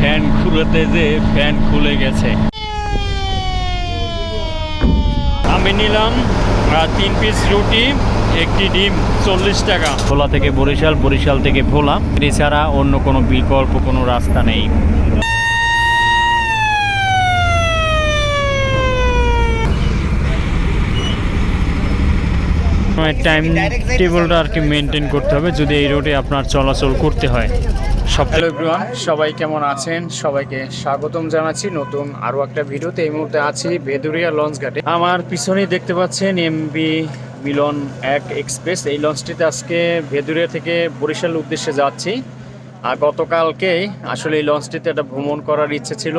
Fan খুলতে যে fan খুলে গেছে। আমি নিলাম তিন পিস রুটি, একটি ডিম, চল্লিশ টাকা। ভোলা থেকে বরিশাল বরিশাল থেকে ভোলা। এছাড়া অন্য কোনো বিকল্প কোনো রাস্তা নেই। টাইম টেবিলটা আর কি মেনটেন করতে হবে যদি এই রোডে আপনার চলাচল করতে হয়। হ্যালো এভরিওয়ান সবাই কেমন আছেন? সবাইকে স্বাগতম জানাচ্ছি নতুন আরও একটা ভিডিওতে। এই মুহূর্তে আছি ভেদুরিয়া লঞ্চ ঘাটে। আমার পিছনেই দেখতে পাচ্ছেন এমবি মিলন এক এক্সপ্রেস এই লঞ্চটিতে আজকে ভেদুরিয়া থেকে বরিশাল উদ্দেশ্যে যাচ্ছি। গতকালকেই আসলে এই লঞ্চটিতে একটা ভ্রমণ করার ইচ্ছে ছিল,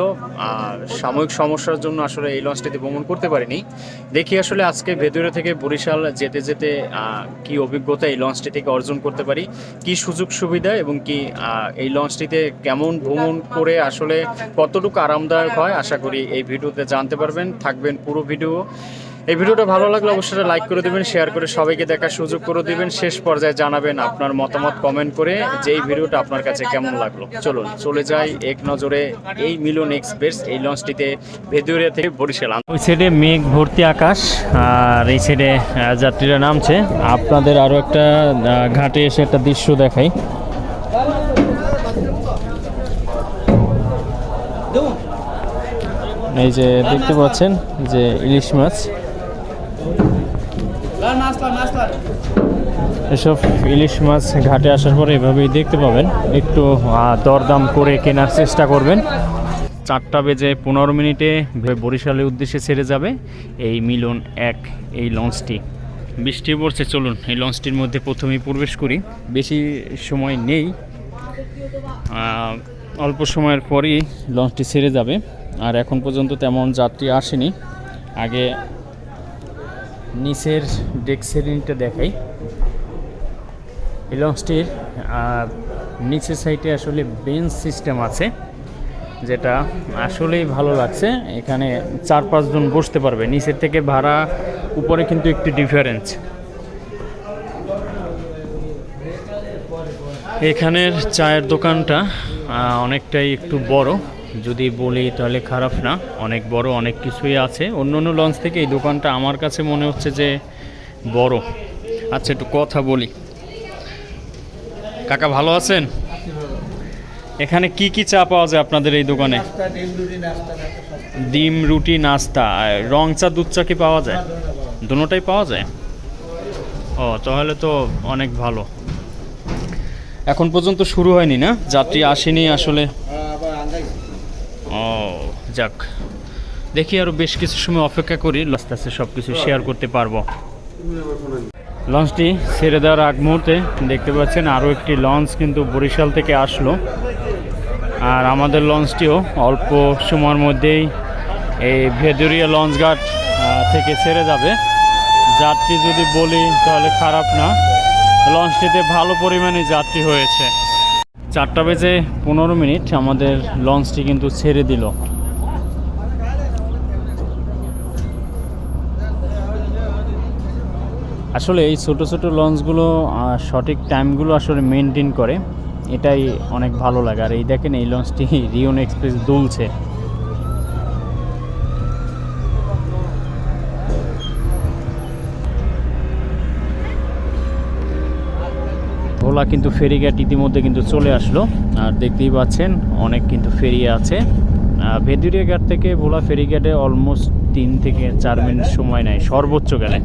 আর সাময়িক সমস্যার জন্য আসলে এই লঞ্চটিতে ভ্রমণ করতে পারিনি। দেখি আসলে আজকে ভেদুরে থেকে বরিশাল যেতে যেতে কি অভিজ্ঞতা এই লঞ্চটি থেকে অর্জন করতে পারি, কি সুযোগ সুবিধা এবং কি এই লঞ্চটিতে কেমন ভ্রমণ করে আসলে কতটুকু আরামদায়ক হয়, আশা করি এই ভিডিওতে জানতে পারবেন। থাকবেন পুরো ভিডিও। এই ভিডিওটা ভালো লাগলে অবশ্যই লাইক করে দেবেন শেয়ার করে সবাইকে দেখার সুযোগ করে দেবেন। শেষ পর্যায়ে জানাবেন আপনার মতামত কমেন্ট করে যে এই ভিডিওটা আপনার কাছে কেমন লাগল। চলুন, চলে যাই এক নজরে এই মিলন এক্সপ্রেস, এই লঞ্চটিতে ভেদুরিয়া থেকে বরিশাল। ওই সাইডে মেঘ ভর্তি আকাশ, আর এই সাইডে যাত্রীরা নামছে। আপনাদের আরও একটা ঘাটে এসে একটা দৃশ্য দেখাই। এই যে দেখতে পাচ্ছেন যে ইলিশ মাছ। এসব ইলিশ মাছ ঘাটে আসার পরে এভাবেই দেখতে পাবেন। একটু দরদাম করে কেনার চেষ্টা করবেন। চারটা বেজে পনেরো মিনিটে বরিশালের উদ্দেশ্যে ছেড়ে যাবে এই মিলন এক, এই লঞ্চটি। বৃষ্টি পড়ছে, চলুন, এই লঞ্চটির মধ্যে প্রথমেই প্রবেশ করি। বেশি সময় নেই। অল্প সময়ের পরই লঞ্চটি ছেড়ে যাবে। আর এখন পর্যন্ত তেমন যাত্রী আসেনি। আগে নিচের ডেক শ্রেণীটা দেখাই। এই লঞ্চটির নিচের সাইডে আসলে বেঞ্চ সিস্টেম আছে, যেটা আসলেই ভালো লাগছে। এখানে চার পাঁচজন বসতে পারবে। নিচের থেকে ভাড়া, উপরে কিন্তু একটু ডিফারেন্স এখানের চায়ের দোকানটা অনেকটাই একটু বড়। যদি বলি তাহলে খারাপ না, অনেক বড় অনেক কিছুই আছে। অন্য অন্য লঞ্চ থেকে এই দোকানটা আমার কাছে মনে হচ্ছে যে বড়। আচ্ছা একটু কথা বলি। কাকা, ভালো আছেন? এখানে কি কি চা পাওয়া যায় আপনাদের এই দোকানে? ডিম, রুটি, নাস্তা। রং চা, দুধ চা কি পাওয়া যায়? দুটোটাই পাওয়া যায়? ও, তাহলে তো অনেক ভালো। এখন পর্যন্ত শুরু হয়নি না? যাত্রী আসেনি আসলে। ও, যাক। দেখি আরও বেশ কিছু সময় অপেক্ষা করি আস্তে আস্তে সব কিছু শেয়ার করতে পারব। লঞ্চটি ছেড়ে দেওয়ার আগ মুহূর্তে দেখতে পাচ্ছেন আরও একটি লঞ্চ কিন্তু বরিশাল থেকে আসলো। আর আমাদের লঞ্চটিও অল্প সময়ের মধ্যেই এই ভেদুরিয়া লঞ্চঘাট থেকে ছেড়ে যাবে। যাত্রী যদি বলি তাহলে খারাপ না। লঞ্চটিতে ভালো পরিমাণে যাত্রী হয়েছে। চারটা বেজে পনেরো মিনিট আমাদের লঞ্চটি কিন্তু ছেড়ে দিল। আসলে এই ছোটো ছোটো লঞ্চগুলো সঠিক টাইমগুলো আসলে মেনটেন করে, এটাই অনেক ভালো লাগে। আর এই দেখেন এই লঞ্চটি রিওন এক্সপ্রেস দুলছে। ভোলা কিন্তু ফেরি ফেরিঘাট ইতিমধ্যে কিন্তু চলে আসলো। আর দেখতেই পাচ্ছেন, অনেক কিন্তু ফেরি আছে। ভেদুরিয়া ঘাট থেকে ভোলা ফেরি ফেরিঘাটে অলমোস্ট তিন থেকে চার মিনিট সময় নেয়, সর্বোচ্চ গেলে।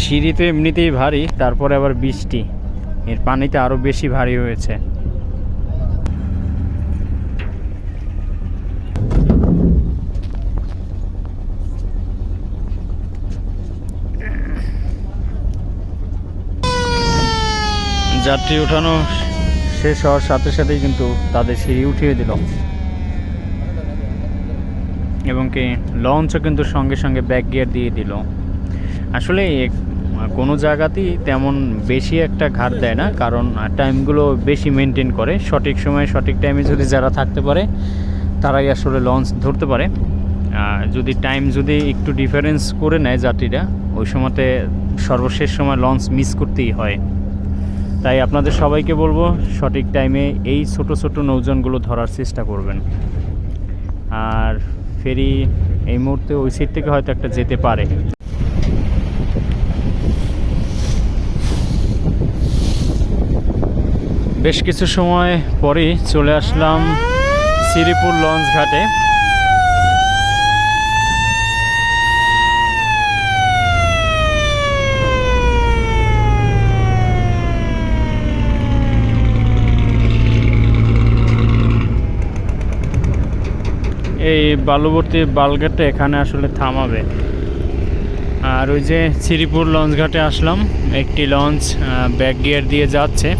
সিঁড়ি তো এমনিতেই ভারী, তারপরে আবার বৃষ্টি। এর পানিতে আরও বেশি ভারী হয়েছে। যাত্রী ওঠানো শেষ হওয়ার সাথে সাথেই কিন্তু তাদের সিঁড়ি উঠিয়ে দিল। এবং কি লঞ্চও কিন্তু সঙ্গে সঙ্গে ব্যাক গিয়ার দিয়ে দিল। আসলে কোনো জায়গাতেই তেমন বেশি একটা ঘাট দেয় না, কারণ টাইমগুলো বেশি মেনটেন করে। সঠিক সময়ে সঠিক টাইমে যদি যারা থাকতে পারে, তারাই আসলে লঞ্চ ধরতে পারে। যদি টাইম যদি একটু ডিফারেন্স করে নেয় যাত্রীরা, ওই সময়তে সর্বশেষ সময় লঞ্চ মিস করতেই হয়। তাই আপনাদের সবাইকে বলব, সঠিক টাইমে এই ছোট ছোট নৌজনগুলো ধরার চেষ্টা করবেন। আর ফেরি এই মুহূর্তে ওই সিট থেকে হয়তো একটা যেতে পারে। বেশ কিছু সময় পরেই চলে আসলাম শ্রীপুর লঞ্চ ঘাটে। এই বালুবর্তী বালঘাটে এখানে আসলে থামাবে। আর ওই যে শ্রীপুর লঞ্চ ঘাটে আসলাম, একটি লঞ্চ ব্যাক গিয়ার দিয়ে যাচ্ছে।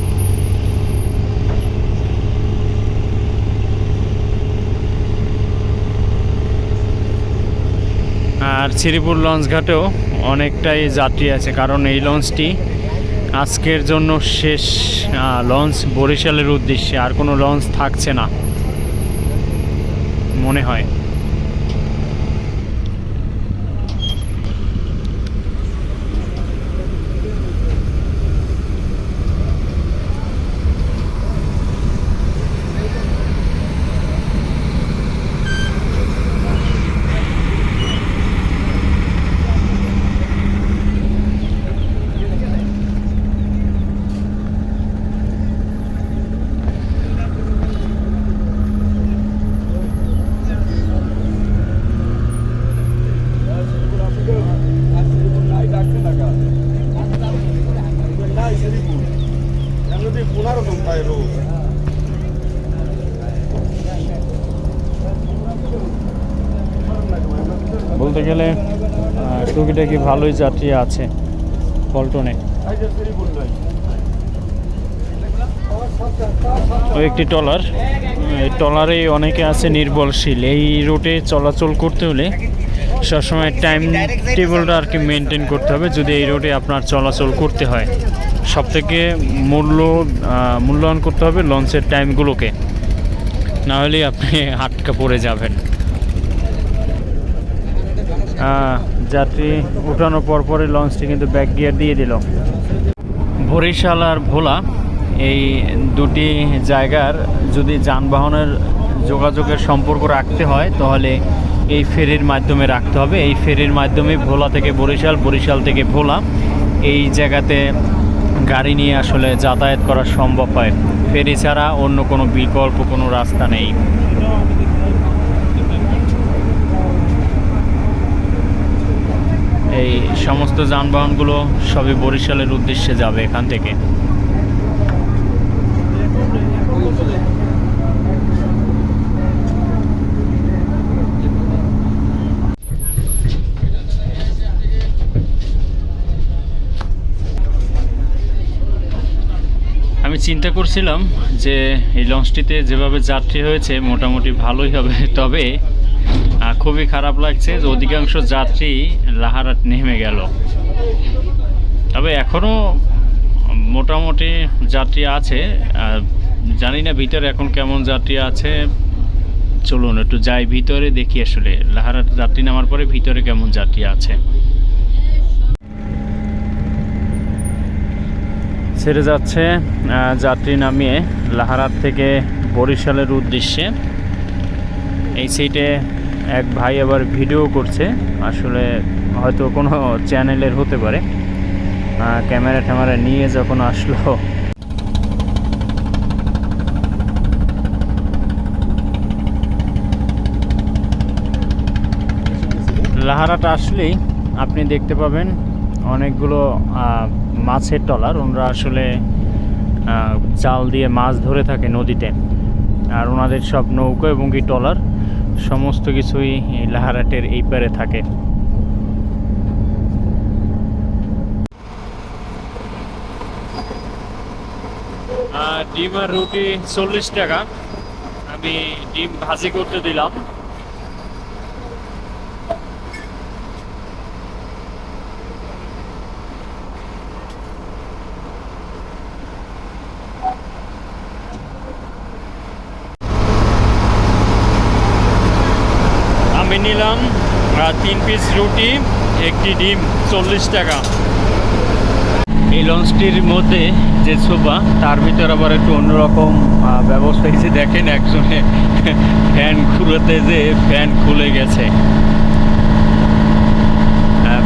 আর শ্রীপুর লঞ্চ ঘাটেও অনেকটাই যাত্রী আছে, কারণ এই লঞ্চটি আজকের জন্য শেষ লঞ্চ বরিশালের উদ্দেশ্যে, আর কোনো লঞ্চ থাকছে না, মনে হয়। বলতে গেলে টুকিটাকি ভালোই যাত্রী আছে পল্টনে। ও একটি টলার টলারে অনেকে আছে নির্ভরশীল। এই রুটে চলাচল করতে হলে সবসময় টাইম টেবিলটা আর কি মেনটেন করতে হবে যদি এই রুটে আপনার চলাচল করতে হয়। সব থেকে মূল্য মূল্যায়ন করতে হবে লঞ্চের টাইমগুলোকে। না হলে আপনি আটকা পড়ে যাবেন। যাত্রী উঠানোর পর পরে লঞ্চটি কিন্তু ব্যাক গিয়ার দিয়ে দিল। বরিশাল আর ভোলা, এই দুটি জায়গার যদি যানবাহনের যোগাযোগের সম্পর্ক রাখতে হয়, তাহলে এই ফেরির মাধ্যমে রাখতে হবে। এই ফেরির মাধ্যমে ভোলা থেকে বরিশাল বরিশাল থেকে ভোলা, এই জায়গাতে গাড়ি নিয়ে আসলে যাতায়াত করা সম্ভব হয়। ফেরি ছাড়া অন্য কোনো বিকল্প কোনো রাস্তা নেই। এই সমস্ত যানবাহনগুলো সবই বরিশালের উদ্দেশ্যে যাবে এখান থেকে। আমি চিন্তা করছিলাম যে এই লঞ্চটিতে যেভাবে যাত্রী হয়েছে, মোটামুটি ভালোই হবে। তবে খুবই খারাপ লাগছে যে অধিকাংশ যাত্রী লাহারাট নেমে গেল। তবে এখনও মোটামুটি যাত্রী আছে জানি না ভিতরে এখন কেমন যাত্রী আছে। চলুন একটু যাই ভিতরে, দেখি আসলে লাহারাট যাত্রী নামার পরে ভিতরে কেমন যাত্রী আছে। ছেড়ে যাচ্ছে যাত্রী নামিয়ে লাহারাত থেকে বরিশালের উদ্দেশ্যে। এই সিটে এক ভাই আবার ভিডিও করছে। আসলে হয়তো কোনো চ্যানেলের হতে পারে। ক্যামেরা ট্যামেরা নিয়ে যখন আসলো। লাহারাটা আসলেই আপনি দেখতে পাবেন অনেকগুলো মাছের টলার। ওনারা আসলে জাল দিয়ে মাছ ধরে থাকে নদীতে। আর ওনাদের সব নৌকো এবং কি টলার। সমস্ত কিছুই লাহারাটের এই পারে থাকে। ডিম আর রুটি চল্লিশ টাকা। আমি ডিম ভাজি করতে দিলাম আমি নিলাম আহ, তিন পিস রুটি, একটি ডিম, চল্লিশ টাকা। এই লঞ্চটির মধ্যে যে সোফা তার ভিতর আবার একটু অন্যরকম ব্যবস্থা হয়েছে। দেখেন একজনে ফ্যান খুলতে যে ফ্যান খুলে গেছে।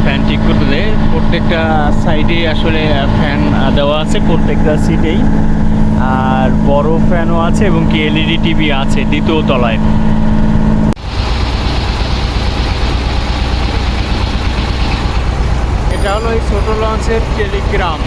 ফ্যান ঠিক করতে দেয় প্রত্যেকটা সাইডে আসলে ফ্যান দেওয়া আছে, প্রত্যেকটা সিটেই। আর বড় ফ্যানও আছে এবং কি এলইডি টিভি আছে দ্বিতীয় তলায়। এটা হলো এই ছোটো লঞ্চের টেলিগ্রাম